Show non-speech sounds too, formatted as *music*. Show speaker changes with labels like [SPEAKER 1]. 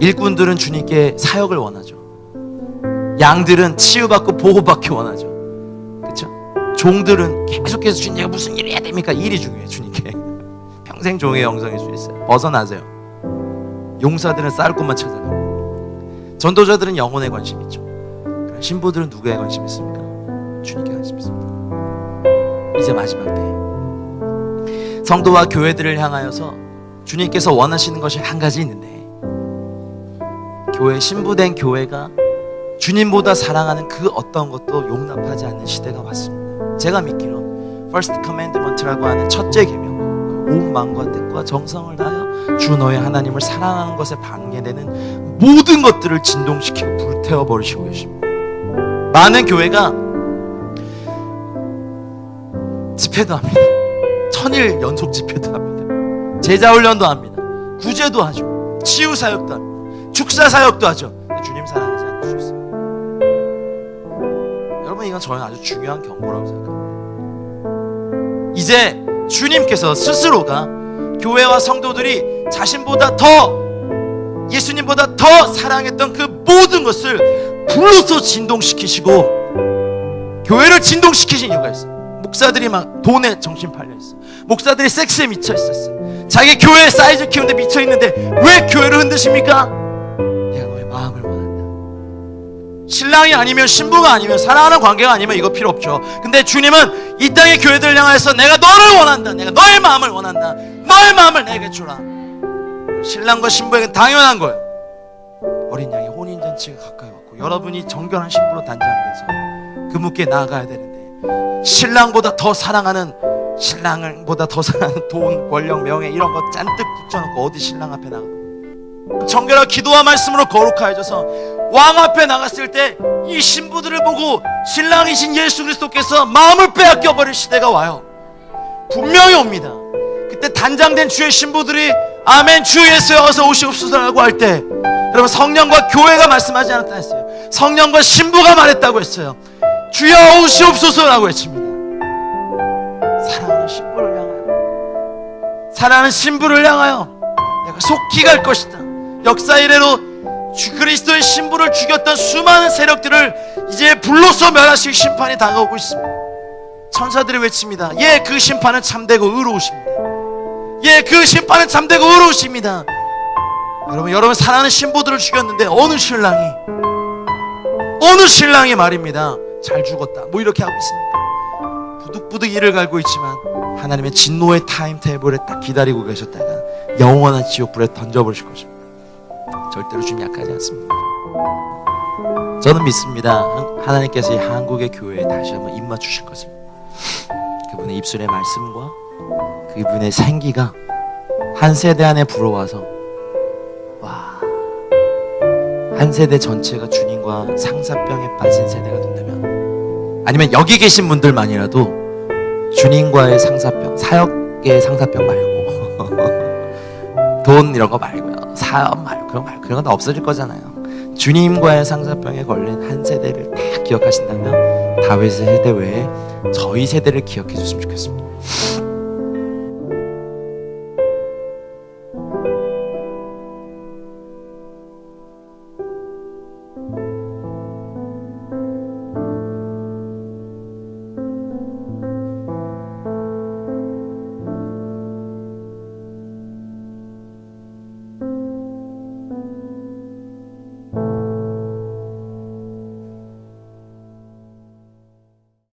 [SPEAKER 1] 일꾼들은 주님께 사역을 원하죠. 양들은 치유받고 보호받기 원하죠. 그렇죠? 종들은 계속해서 주님 내가 무슨 일 해야 됩니까? 일이 중요해 주님께. *laughs* 평생 종의 영성일 수 있어요. 벗어나세요. 용사들은 쌀 것만 찾아가고 전도자들은 영혼에 관심 있죠. 신부들은 누구에 관심 있습니까? 주님께 관심 있습니다. 이제 마지막 때 성도와 교회들을 향하여서 주님께서 원하시는 것이 한 가지 있는데 교회 신부된 교회가 주님보다 사랑하는 그 어떤 것도 용납하지 않는 시대가 왔습니다. 제가 믿기로 First Commandment라고 하는 첫째 계명 온 마음과 뜻과 정성을 다하여 주 너의 하나님을 사랑하는 것에 방해되는 모든 것들을 진동시키고 불태워 버리시고 계십니다. 많은 교회가 집회도 합니다. 천일 연속 집회도 합니다. 제자 훈련도 합니다. 구제도 하죠. 치유 사역도 합니다. 축사 사역도 하죠. 주님 사랑하지 있어요. 여러분 이건 저는 아주 중요한 경고라고 생각합니다. 이제 주님께서 스스로가 교회와 성도들이 자신보다 더 예수님보다 더 사랑했던 그 모든 것을 불로서 진동시키시고 교회를 진동시키신 이유가 있어요. 목사들이 막 돈에 정신 팔려 있어. 목사들이 섹스에 미쳐 있었어요. 자기 교회 사이즈 키우는데 미쳐 있는데 왜 교회를 흔드십니까? 내가 너의 마음을 원한다. 신랑이 아니면 신부가 아니면 사랑하는 관계가 아니면 이거 필요 없죠. 근데 주님은 이 땅의 교회들을 향해서 내가 너를 원한다. 내가 너의 마음을 원한다. 너의 마음을 내게 주라. 신랑과 신부에게 당연한 거예요. 어린 양의 혼인 잔치가 가까이 왔고 여러분이 정결한 신부로 단장돼서 그분께 나아가야 되는데 신랑보다 더 사랑하는 신랑보다 더 사랑하는 돈, 권력, 명예 이런 거 잔뜩 붙여놓고 어디 신랑 앞에 나가? 정결한 기도와 말씀으로 거룩하여져서 왕 앞에 나갔을 때 이 신부들을 보고 신랑이신 예수 그리스도께서 마음을 빼앗겨 버릴 시대가 와요. 분명히 옵니다. 그때 단장된 주의 신부들이 아멘 주 예수여 어서 오시옵소서라고 할 때 여러분 성령과 교회가 말씀하지 않았다 했어요. 성령과 신부가 말했다고 했어요. 주여 오시옵소서라고 했습니다. 사랑하는 신부를 향하여 사랑하는 신부를 향하여 내가 속히 갈 것이다. 역사 이래로 주 그리스도의 신부를 죽였던 수많은 세력들을 이제 불로서 멸하실 심판이 다가오고 있습니다. 천사들이 외칩니다. 예, 그 심판은 참되고 의로우십니다. 예, 그 심판은 참되고 의로우십니다. 여러분, 여러분 사랑하는 신부들을 죽였는데 어느 신랑이 어느 신랑이 말입니다. 잘 죽었다. 뭐 이렇게 하고 있습니까? 부득부득 이를 갈고 있지만 하나님의 진노의 타임 테이블에 딱 기다리고 계셨다가 영원한 지옥불에 던져버리실 것입니다. 절대로 주님 약하지 않습니다. 저는 믿습니다. 한- 하나님께서 이 한국의 교회에 다시 한번 입맞추실 것을. 그분의 입술의 말씀과 그분의 생기가 한 세대 안에 불어와서 한 세대 전체가 주님과 상사병에 빠진 세대가 된다면 아니면 여기 계신 분들만이라도 주님과의 상사병, 사역의 상사병 말고 *laughs* 돈 이런 거 말고요. 사업 말고 그런 거 말고 그런 건 다 없어질 거잖아요. 주님과의 상사병에 걸린 한 세대를 다 기억하신다면 다윗의 세대 외에 저희 세대를 기억해 주셨으면 좋겠습니다.